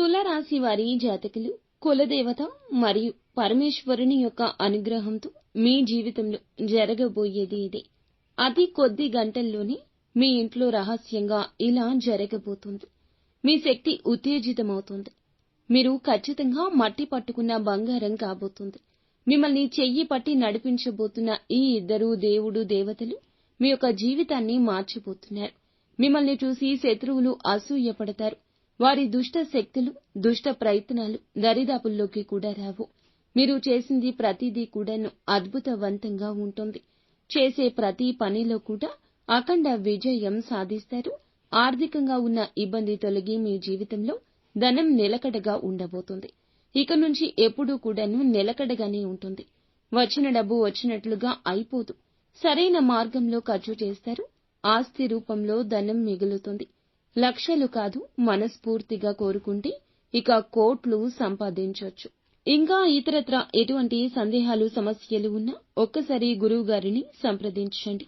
తులరాశి వారి జాతకులు కులదేవత మరియు పరమేశ్వరుని యొక్క అనుగ్రహంతో మీ జీవితంలో జరగబోయేది ఇదే. అతి కొద్ది గంటల్లోనే మీ ఇంట్లో రహస్యంగా ఇలా జరగబోతుంది. మీ శక్తి ఉత్తేజితమవుతుంది. మీరు ఖచ్చితంగా మట్టి పట్టుకున్న బంగారం కాబోతుంది. మిమ్మల్ని చెయ్యి పట్టి నడిపించబోతున్న ఈ ఇద్దరు దేవుడు దేవతలు మీ యొక్క జీవితాన్ని మార్చిపోతున్నారు. మిమ్మల్ని చూసి శత్రువులు అసూయపడతారు. వారి దుష్ట శక్తులు దుష్ట ప్రయత్నాలు దరిదాపుల్లోకి కూడా రావు. మీరు చేసింది ప్రతిదీ కూడాను అద్భుతవంతంగా ఉంటుంది. చేసే ప్రతి పనిలో కూడా అఖండ విజయం సాధిస్తారు. ఆర్థికంగా ఉన్న ఇబ్బంది తొలగి మీ జీవితంలో ధనం నిలకడగా ఉండబోతుంది. ఇక నుంచి ఎప్పుడూ కూడాను నిలకడగానే ఉంటుంది. వచ్చిన డబ్బు వచ్చినట్లుగా అయిపోదు. సరైన మార్గంలో ఖర్చు చేస్తారు. ఆస్తి రూపంలో ధనం మిగులుతుంది. లక్షలు కాదు మనస్ఫూర్తిగా కోరుకుంటే ఇక కోట్లు సంపాదించొచ్చు. ఇంకా ఇతరత్ర ఎటువంటి సందేహాలు సమస్యలు ఉన్నా ఒక్కసారి గురువు గారిని సంప్రదించండి.